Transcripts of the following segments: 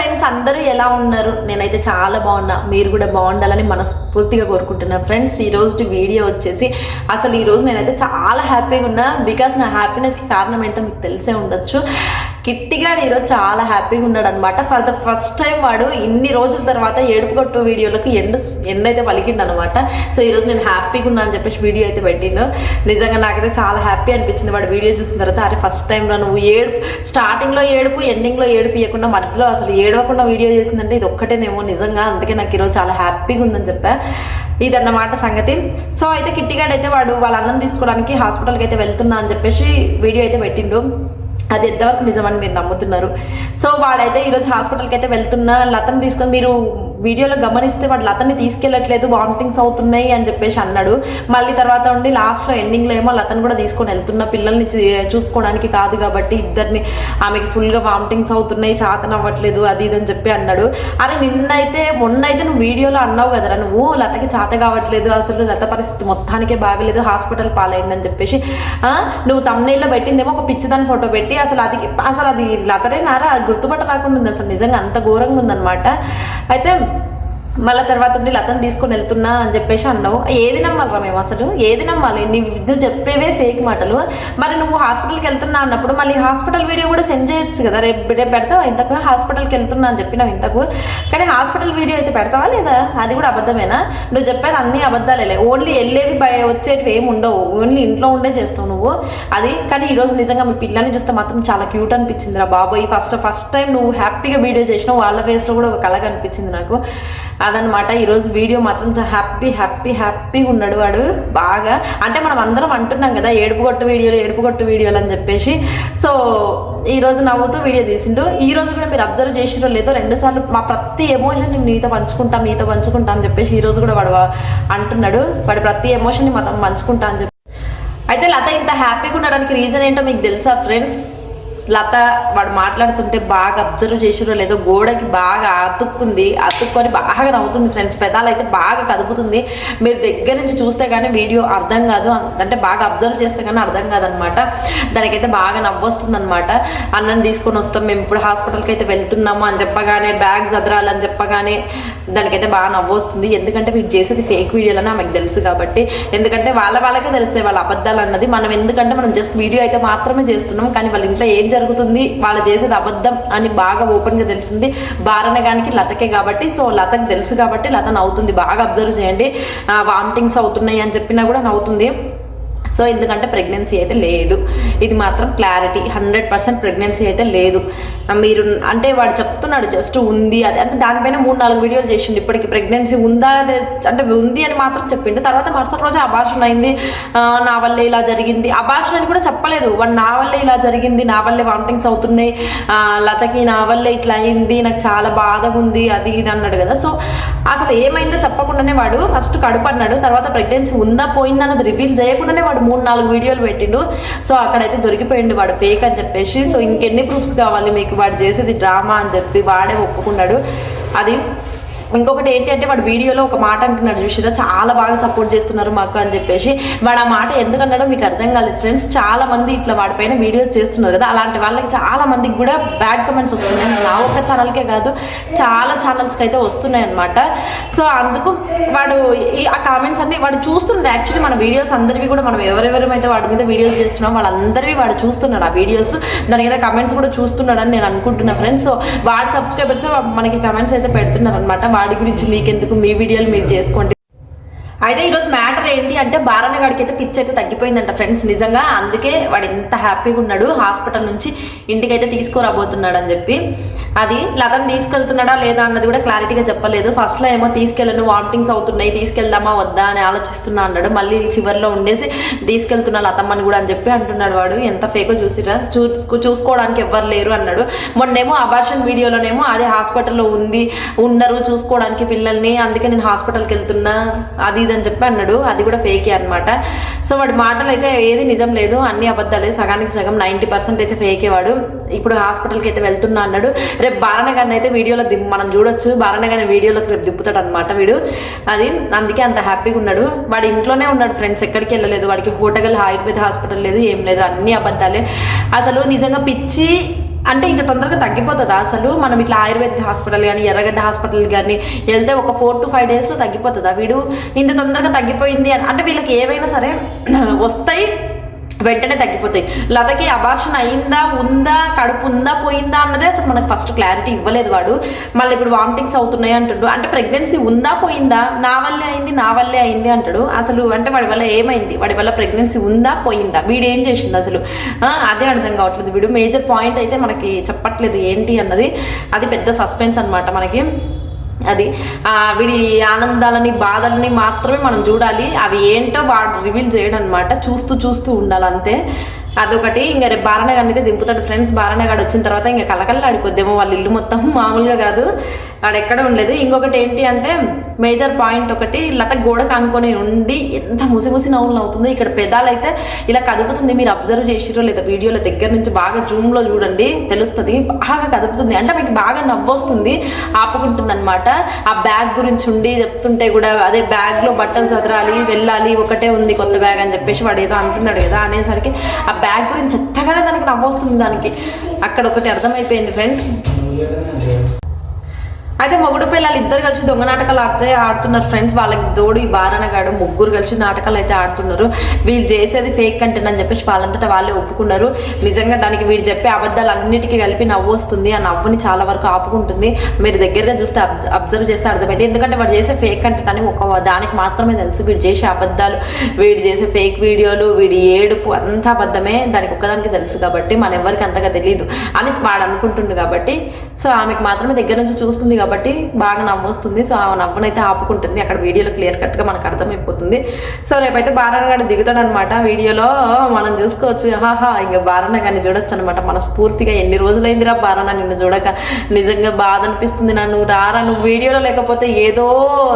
Friends అందరూ ఎలా ఉన్నారు? నేనైతే చాలా బాగున్నా. మీరు కూడా బాగుండాలని మనస్ఫూర్తిగా కోరుకుంటున్నా. ఫ్రెండ్స్ ఈ రోజు వీడియో వచ్చేసి అసలు ఈ రోజు నేనైతే చాలా హ్యాపీగా ఉన్నా. బికాస్ నా హ్యాపీనెస్కి కారణం ఏంటో మీకు తెలిసే ఉండొచ్చు. కిట్టిగాడు ఈరోజు చాలా హ్యాపీగా ఉన్నాడు అనమాట ఫర్ ద ఫస్ట్ టైం వాడు ఇన్ని రోజుల తర్వాత ఏడుపు కొట్టు వీడియోలకు ఎండ్ ఎండ్ అయితే పలికిండు అనమాట సో ఈరోజు నేను హ్యాపీగా ఉన్నా అని చెప్పేసి వీడియో అయితే పెట్టిండు. నిజంగా నాకైతే చాలా హ్యాపీ అనిపించింది. వాడు వీడియో చూసిన తర్వాత అరే ఫస్ట్ టైంలో నువ్వు ఏడుపు స్టార్టింగ్లో ఏడుపు ఎండింగ్లో ఏడుపు ఇవ్వకుండా మధ్యలో అసలు ఏడవకుండా వీడియో చేసిందంటే ఇది ఒక్కటేనేమో నిజంగా. అందుకే నాకు ఈరోజు చాలా హ్యాపీగా ఉందని చెప్పా. ఇదన్నమాట సంగతి. సో అయితే కిట్టిగాడు అయితే వాడు వాళ్ళ అన్నం తీసుకోవడానికి హాస్పిటల్కి అయితే వెళ్తున్నా అని చెప్పేసి వీడియో అయితే పెట్టిండు. అది ఎంతవరకు నిజమని మీరు నమ్ముతున్నారు? సో వాడైతే ఈరోజు హాస్పిటల్కి అయితే వెళ్తున్నా లతను తీసుకొని మీరు వీడియోలో గమనిస్తే వాళ్ళు లతని తీసుకెళ్ళట్లేదు వామిటింగ్స్ అవుతున్నాయి అని చెప్పేసి అన్నాడు. మళ్ళీ తర్వాత ఉండి లాస్ట్లో ఎండింగ్లో ఏమో లతను కూడా తీసుకొని వెళ్తున్న పిల్లల్ని చూసుకోవడానికి కాదు కాబట్టి ఇద్దరిని ఆమెకి ఫుల్గా వామిటింగ్స్ అవుతున్నాయి చాతన అవ్వట్లేదు అది ఇది అని చెప్పి అన్నాడు. అరే నిన్నైతే మొన్న అయితే నువ్వు వీడియోలో అన్నావు కదరా నువ్వు లతకి చాత కావట్లేదు అసలు లత పరిస్థితి మొత్తానికే బాగలేదు హాస్పిటల్ పాలైందని చెప్పేసి. నువ్వు తమ్నేల్లో పెట్టిందేమో ఒక పిచ్చిదాని ఫోటో పెట్టి అసలు అది అసలు అది లతనే నారా గుర్తుపట్ట రాకుండా ఉంది అసలు నిజంగా అంత ఘోరంగా ఉందన్నమాట. అయితే మళ్ళీ తర్వాత ఉండి లతను తీసుకొని వెళ్తున్నా అని చెప్పేసి అన్నావు. ఏది నమ్మాలరా మేము అసలు? ఏది నమ్మాలి? నీ నువ్వు చెప్పేవే ఫేక్ మాటలు. మరి నువ్వు హాస్పిటల్కి వెళ్తున్నా అన్నప్పుడు మళ్ళీ హాస్పిటల్ వీడియో కూడా సెండ్ చేయొచ్చు కదా? రేపు రేపు పెడతావా? ఇంతకు హాస్పిటల్కి వెళ్తున్నా అని చెప్పినావు ఇంతకు. కానీ హాస్పిటల్ వీడియో అయితే పెడతావా లేదా? అది కూడా అబద్ధమేనా? నువ్వు చెప్పేది అన్ని అబద్ధాలే ఓన్లీ వెళ్ళేవి బయ వచ్చేటివి ఏమి ఉండవు. ఓన్లీ ఇంట్లో ఉండే చేస్తావు నువ్వు. అది కానీ ఈరోజు నిజంగా మీ పిల్లల్ని చూస్తే మాత్రం చాలా క్యూట్ అనిపించింది రా బాబోయ్. ఫస్ట్ ఫస్ట్ టైం నువ్వు హ్యాపీగా వీడియో చేసినావు. వాళ్ళ ఫేస్లో కూడా ఒక కళ కనిపించింది నాకు. అదనమాట ఈరోజు వీడియో మాత్రం హ్యాపీ హ్యాపీ హ్యాపీగా ఉన్నాడు వాడు. బాగా అంటే మనం అందరం అంటున్నాం కదా ఏడుపు కొట్టు వీడియోలు ఏడుపు కొట్టు వీడియోలు అని చెప్పేసి. సో ఈరోజు నవ్వుతూ వీడియో తీసిండు. ఈ రోజు కూడా మీరు అబ్జర్వ్ చేసిరో లేదో రెండు సార్లు మా ప్రతి ఎమోషన్ మీతో పంచుకుంటా మీతో పంచుకుంటా అని చెప్పేసి ఈ రోజు కూడా వాడు అంటున్నాడు. వాడు ప్రతి ఎమోషన్ని మాతో పంచుకుంటా అని చెప్పి. అయితే లత ఇంత హ్యాపీగా ఉండడానికి రీజన్ ఏంటో మీకు తెలుసా ఫ్రెండ్స్ లత వాడు మాట్లాడుతుంటే బాగా అబ్జర్వ్ చేసిరో లేదో గోడకి బాగా అతుక్కుంది. అతుక్కొని బాగా నవ్వుతుంది ఫ్రెండ్స్ పెదాలు అయితే బాగా కదుపుతుంది. మీరు దగ్గర నుంచి చూస్తే కానీ వీడియో అర్థం కాదు. అంటే బాగా అబ్జర్వ్ చేస్తే కానీ అర్థం కాదనమాట. దానికైతే బాగా నవ్వొస్తుంది అనమాట అన్నం తీసుకొని వస్తాం. మేము ఇప్పుడు హాస్పిటల్కి అయితే వెళ్తున్నాము అని చెప్పగానే బ్యాగ్స్ చదరాలని చెప్పగానే దానికైతే బాగా నవ్వొస్తుంది. ఎందుకంటే వీడు చేసేది ఫేక్ వీడియోలని ఆమెకు తెలుసు కాబట్టి. ఎందుకంటే వాళ్ళ వాళ్ళకే తెలుస్తాయి వాళ్ళ అబద్ధాలు అన్నది. మనం ఎందుకంటే మనం జస్ట్ వీడియో అయితే మాత్రమే చేస్తున్నాం. కానీ వాళ్ళ ఇంట్లో ఏం జరుగుతుంది. వాళ్ళు చేసేది అబద్ధం అని బాగా ఓపెన్గా తెలిసింది. బారనగానికి లతకే కాబట్టి సో లతకి తెలుసు కాబట్టి లత నవ్వుతుంది. బాగా అబ్జర్వ్ చేయండి. వామిటింగ్స్ అవుతున్నాయి అని చెప్పినా కూడా నవ్వుతుంది. సో ఎందుకంటే ప్రెగ్నెన్సీ అయితే లేదు. ఇది మాత్రం క్లారిటీ హండ్రెడ్ పర్సెంట్ ప్రెగ్నెన్సీ అయితే లేదు. మీరు అంటే వాడు చెప్తున్నాడు జస్ట్ ఉంది అది. అంటే దానిపైన మూడు నాలుగు వీడియోలు చేసిండు. ఇప్పటికి ప్రెగ్నెన్సీ ఉందా అంటే ఉంది అని మాత్రం చెప్పిండు. తర్వాత మరుసటి రోజు అభాషణ అయింది. నా వల్లే ఇలా జరిగింది. అభాషణ అని కూడా చెప్పలేదు. వాడు నా వల్లే ఇలా జరిగింది నా వల్లే వామిటింగ్స్ అవుతున్నాయి. లతకి నా వల్లే ఇట్లా అయింది నాకు చాలా బాధగా ఉంది అది ఇది అన్నాడు కదా. సో అసలు ఏమైందో చెప్పకుండానే వాడు ఫస్ట్ కడుపు అన్నాడు. తర్వాత ప్రెగ్నెన్సీ ఉందా పోయిందా అన్నది రివీల్ చేయకుండానే వాడు మూడు నాలుగు వీడియోలు పెట్టిండు. సో అక్కడైతే దొరికిపోయిండు వాడు ఫేక్ అని చెప్పేసి. సో ఇంకెన్ని ప్రూఫ్స్ కావాలి మీకు? వాడు చేసేది డ్రామా అని చెప్పి వాడే ఒప్పుకున్నాడు. అది ఇంకొకటి ఏంటి అంటే వాడు వీడియోలో ఒక మాట అంటున్నాడు చూసిరా చాలా బాగా సపోర్ట్ చేస్తున్నారు మాకు అని చెప్పేసి. వాడు ఆ మాట ఎందుకన్నాడో మీకు అర్థం కాలేదు ఫ్రెండ్స్ చాలా మంది ఇట్లా వాడిపైన వీడియోస్ చేస్తున్నారు కదా అలాంటి వాళ్ళకి చాలా మందికి కూడా బ్యాడ్ కమెంట్స్ వస్తున్నాయి. నా ఒక్క ఛానల్కే కాదు చాలా ఛానల్స్కి అయితే వస్తున్నాయి అనమాట సో అందుకు వాడు ఈ ఆ కామెంట్స్ అన్ని వాడు చూస్తున్నాడు యాక్చువల్లీ మన వీడియోస్ అందరివి కూడా మనం ఎవరెవరమైతే వాడి మీద వీడియోస్ చేస్తున్నాం వాళ్ళందరివి వాడు చూస్తున్నాడు ఆ వీడియోస్ దాని మీద కమెంట్స్ కూడా చూస్తున్నాడు అని నేను అనుకుంటున్నా ఫ్రెండ్స్ సో వాడి సబ్స్క్రైబర్స్ మనకి కమెంట్స్ అయితే పెడుతున్నారు అనమాట వాడి గురించి మీకెందుకు మీ వీడియోలు మీరు చేసుకోండి. అయితే ఈరోజు మ్యాటర్ ఏంటి అంటే బారాన్న గాడికి అయితే పిచ్చి అయితే తగ్గిపోయిందంట ఫ్రెండ్స్. నిజంగా అందుకే వాడు ఎంత హ్యాపీగా ఉన్నాడు. హాస్పిటల్ నుంచి ఇంటికైతే తీసుకురాబోతున్నాడు అని చెప్పి. అది లతను తీసుకెళ్తున్నాడా లేదా అన్నది కూడా క్లారిటీగా చెప్పలేదు. ఫస్ట్లో ఏమో తీసుకెళ్ళను వామిటింగ్స్ అవుతున్నాయి తీసుకెళ్దామా వద్దా అని ఆలోచిస్తున్నా అన్నాడు. మళ్ళీ చివరిలో ఉండేసి తీసుకెళ్తున్నా లతమ్మని కూడా అని చెప్పి అంటున్నాడు వాడు. ఎంత ఫేకో చూసిరా? చూ చూసుకోవడానికి ఎవ్వరు లేరు అన్నాడు. మొన్నేమో అబార్షన్ వీడియోలోనేమో అదే హాస్పిటల్లో ఉంది ఉన్నారు చూసుకోవడానికి పిల్లల్ని అందుకే నేను హాస్పిటల్కి వెళ్తున్నా అది ఇది అని చెప్పి అన్నాడు. అది కూడా ఫేకే అనమాట సో వాడి మాటలు అయితే ఏది నిజం లేదు. అన్ని అబద్ధాలే. సగానికి సగం నైంటీ పర్సెంట్ అయితే ఫేకే వాడు. ఇప్పుడు హాస్పిటల్కి అయితే వెళ్తున్నా అన్నాడు. రేపు బారణగారిని అయితే వీడియోలో దిం మనం చూడొచ్చు. బారణ గారిని వీడియోలోకి రేపు దిప్పుతాడు అనమాట వీడు. అది అందుకే అంత హ్యాపీగా ఉన్నాడు. వాడు ఇంట్లోనే ఉన్నాడు ఫ్రెండ్స్ ఎక్కడికి వెళ్ళలేదు. వాడికి హోటల్ ఆయుర్వేద హాస్పిటల్ లేదు. ఏం లేదు. అన్ని అబద్ధాలే. అసలు నిజంగా పిచ్చి అంటే ఇంత తొందరగా తగ్గిపోతుందా? అసలు మనం ఇట్లా ఆయుర్వేదిక్ హాస్పిటల్ కానీ ఎర్రగడ్డ హాస్పిటల్ కానీ వెళ్తే ఒక ఫోర్ టు ఫైవ్ డేస్లో తగ్గిపోతుందా వీడు? ఇంత తొందరగా తగ్గిపోయింది అని అంటే వీళ్ళకి ఏవైనా సరే వస్తాయి వెంటనే తగ్గిపోతాయి. లతకి అబార్షన్ అయిందా ఉందా కడుపు ఉందా పోయిందా అన్నదే అసలు మనకు ఫస్ట్ క్లారిటీ ఇవ్వలేదు వాడు. మళ్ళీ ఇప్పుడు వామిటింగ్స్ అవుతున్నాయి అంటాడు. అంటే ప్రెగ్నెన్సీ ఉందా పోయిందా? నా వల్లే అయింది నా వల్లే అయింది అంటాడు. అసలు అంటే వాడి వల్ల ఏమైంది? వాడి వల్ల ప్రెగ్నెన్సీ ఉందా పోయిందా? వీడు ఏం చేసింది అసలు? అదే అర్థం కావట్లేదు వీడు. మేజర్ పాయింట్ అయితే మనకి చెప్పట్లేదు ఏంటి అన్నది. అది పెద్ద సస్పెన్స్ అన్నమాట మనకి. అది వీడి ఆనందాలని బాధలని మాత్రమే మనం చూడాలి. అవి ఏంటో వాడు రివీల్ చేయడం అనమాట చూస్తూ చూస్తూ ఉండాలి అంతే అదొకటి. ఇంకా రేపు బారణగాడిని అయితే దింపుతాడు ఫ్రెండ్స్. బారణగాడు వచ్చిన తర్వాత ఇంకా కలకల్లా ఆడిపోద్దేమో వాళ్ళ ఇల్లు మొత్తం మామూలుగా కాదు. ఆడ ఎక్కడ ఉండలేదు. ఇంకొకటి ఏంటి అంటే మేజర్ పాయింట్ ఒకటి లత గోడ కానుకొని ఉండి ఎంత ముసి ముసి నవ్వులు అవుతుంది ఇక్కడ పెదాలైతే ఇలా కదుపుతుంది. మీరు అబ్జర్వ్ చేసిరో లేదా వీడియోల దగ్గర నుంచి బాగా జూమ్లో చూడండి. తెలుస్తుంది. బాగా కదుపుతుంది. అంటే మీకు బాగా నవ్వొస్తుంది. ఆపుకుంటుంది అనమాట ఆ బ్యాగ్ గురించి ఉండి చెప్తుంటే కూడా అదే బ్యాగ్లో బట్టలు చదరాలి వెళ్ళాలి ఒకటే ఉంది కొత్త బ్యాగ్ అని చెప్పేసి వాడు ఏదో అంటున్నాడు కదా అనేసరికి ఆ బ్యాగ్ గురించి ఎత్తగానే దానికి నవ్వొస్తుంది దానికి. అక్కడ ఒకటి అర్థమైపోయింది ఫ్రెండ్స్ అయితే మొగుడు పిల్లలు ఇద్దరు కలిసి దొంగ నాటకాలు ఆడితే ఆడుతున్నారు ఫ్రెండ్స్. వాళ్ళకి దోడు ఈ బారణగాడు ముగ్గురు కలిసి నాటకాలు అయితే ఆడుతున్నారు. వీళ్ళు చేసేది ఫేక్ కంటెంట్ అని చెప్పేసి వాళ్ళంతటా వాళ్ళే ఒప్పుకున్నారు. నిజంగా దానికి వీడు చెప్పే అబద్ధాలు అన్నిటికీ కలిపి నవ్వు వస్తుంది. ఆ నవ్వుని చాలా వరకు ఆపుకుంటుంది. మీరు దగ్గరగా చూస్తే అబ్జర్వ్ చేస్తే అర్థమైంది ఎందుకంటే వాడు చేసే ఫేక్ కంటెంట్ అని ఒక దానికి మాత్రమే తెలుసు. వీడు చేసే అబద్ధాలు వీడు చేసే ఫేక్ వీడియోలు వీడి ఏడుపు అంతా అబద్ధమే దానికి ఒక్కదానికి తెలుసు కాబట్టి మన ఎవరికి అంతగా తెలియదు అని వాడు అనుకుంటుండు కాబట్టి. సో ఆమెకు మాత్రమే దగ్గర నుంచి చూస్తుంది కాబట్టి బాగా నవ్వొస్తుంది. సో ఆ నవ్వనైతే ఆపుకుంటుంది. అక్కడ వీడియోలో క్లియర్ కట్గా మనకు అర్థమైపోతుంది. సో రేపైతే బారన్న గారు దిగుతాడు అనమాట వీడియోలో. మనం చూసుకోవచ్చు. హాహా ఇంకా బారన్న గారిని చూడొచ్చు అనమాట మనస్ఫూర్తిగా ఎన్ని రోజులైందిరా బారన్న నిన్ను చూడక. నిజంగా బాధ అనిపిస్తుంది నన్ను. నువ్వు రారా నువ్వు వీడియోలో లేకపోతే ఏదో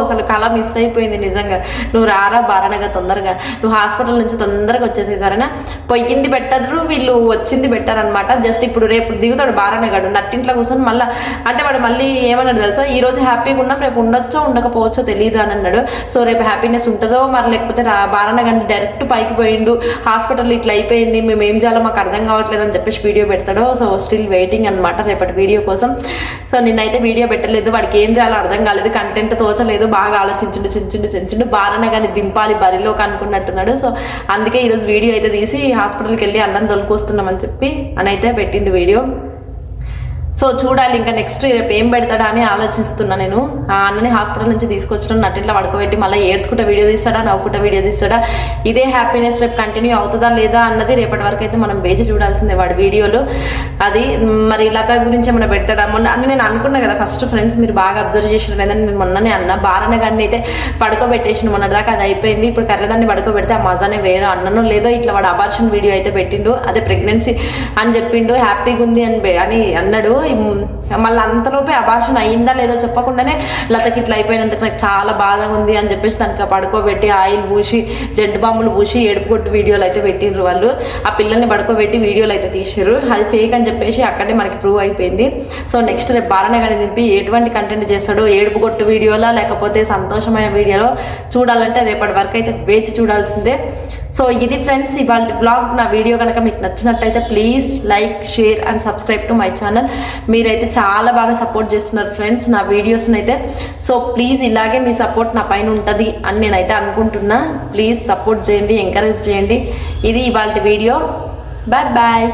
అసలు కళ మిస్ అయిపోయింది నిజంగా. నువ్వు రారా బారనగా తొందరగా. నువ్వు హాస్పిటల్ నుంచి తొందరగా వచ్చేసే సరేనా పొయ్యింది పెట్టరు వీళ్ళు వచ్చింది పెట్టారనమాట. జస్ట్ ఇప్పుడు రేపు దిగుతాడు బారనగాడు నట్టింట్లో కూర్చొని మళ్ళీ అంటే వాడు మళ్ళీ ఏమన్నాడు తెలుసా? ఈ రోజు హ్యాపీగా ఉన్నాం రేపు ఉండొచ్చో ఉండకపోవచ్చో తెలియదు అని అన్నాడు. సో రేపు హ్యాపీనెస్ ఉంటుందో మరి లేకపోతే బారనగండి డైరెక్ట్ పైకి పోయిండు. హాస్పిటల్ ఇట్లా అయిపోయింది మేము ఏం చేయాలో మాకు అర్థం కావట్లేదు అని చెప్పేసి వీడియో పెడతాడు. సో స్టిల్ వెయిటింగ్ అనమాట రేపటి వీడియో కోసం. సో నిన్నైతే వీడియో పెట్టలేదు వాడికి ఏం చేయాలో అర్థం కాలేదు కంటెంట్ తోచలేదు బాగా ఆలోచించుండు చించుండు చించుండు. బారన కానీ దింపాలి బరిలోకి అనుకున్నట్టున్నాడు. సో అందుకే ఈరోజు వీడియో అయితే తీసి హాస్పిటల్కి వెళ్ళి అన్నం తొలుకొస్తున్నామని చెప్పి అని అయితే పెట్టిండు వీడియో. సో చూడాలి ఇంకా నెక్స్ట్ రేపు ఏం పెడతాడా అని ఆలోచిస్తున్నా నేను. ఆ అన్నని హాస్పిటల్ నుంచి తీసుకొచ్చిన నట్టిట్లా పడుకోబెట్టి మళ్ళీ ఏడ్చుకుంటే వీడియో తీస్తాడా నవ్వుకుంటే వీడియో తీస్తాడా? ఇదే హ్యాపీనెస్ రేపు కంటిన్యూ అవుతుందా లేదా అన్నది రేపటి వరకు అయితే మనం వేచి చూడాల్సిందే వాడి వీడియోలు అది మరి లత గురించి ఏమైనా పెడతాడా? మొన్న అని నేను అనుకున్నా కదా ఫస్ట్ ఫ్రెండ్స్ మీరు బాగా అబ్జర్వ్ చేసిన లేదని నేను మొన్ననే అన్న. బారణ గారిని అయితే పడుకోబెట్టేసిన మొన్న దాకా అది అయిపోయింది. ఇప్పుడు కర్రదాన్ని పడుకోబెడితే ఆ మజానే వేరు అన్నను లేదో ఇట్లా వాడు అబార్షన్ వీడియో అయితే పెట్టిండు. అదే ప్రెగ్నెన్సీ అని చెప్పిండు హ్యాపీగా ఉంది అని అని అన్నాడు. మళ్ళీ అంతలోపే అభాషణ అయిందా లేదో చెప్పకుండానే లతకి ఇట్లా అయిపోయినందుకు నాకు చాలా బాధగా ఉంది అని చెప్పేసి దానికి పడుకోబెట్టి ఆయిల్ పూసి జడ్డు బాంబులు పూసి ఏడుపుకొట్టు వీడియోలు అయితే పెట్టిండ్రు వాళ్ళు. ఆ పిల్లల్ని పడుకోబెట్టి వీడియోలు అయితే తీసారు అది ఫేక్ అని చెప్పేసి అక్కడే మనకి ప్రూవ్ అయిపోయింది. సో నెక్స్ట్ రేపు బాలనే కానీ దింపి ఎటువంటి కంటెంట్ చేస్తాడో ఏడుపు కొట్టు వీడియోలా లేకపోతే సంతోషమైన వీడియోలో చూడాలంటే రేపటి వరకు అయితే వేచి చూడాల్సిందే. సో ఇది ఫ్రెండ్స్ ఇవాళ బ్లాగ్ నా వీడియో కనుక మీకు నచ్చినట్లయితే please like share and subscribe to my channel మీరైతే చాలా బాగా సపోర్ట్ చేస్తున్నారు ఫ్రెండ్స్ నా వీడియోస్ని అయితే సో ప్లీజ్ ఇలాగే మీ సపోర్ట్ నా పైన ఉంటుంది అని నేనైతే అనుకుంటున్నా. ప్లీజ్ సపోర్ట్ చేయండి ఎంకరేజ్ చేయండి. ఇది ఇవాళ వీడియో. Bye bye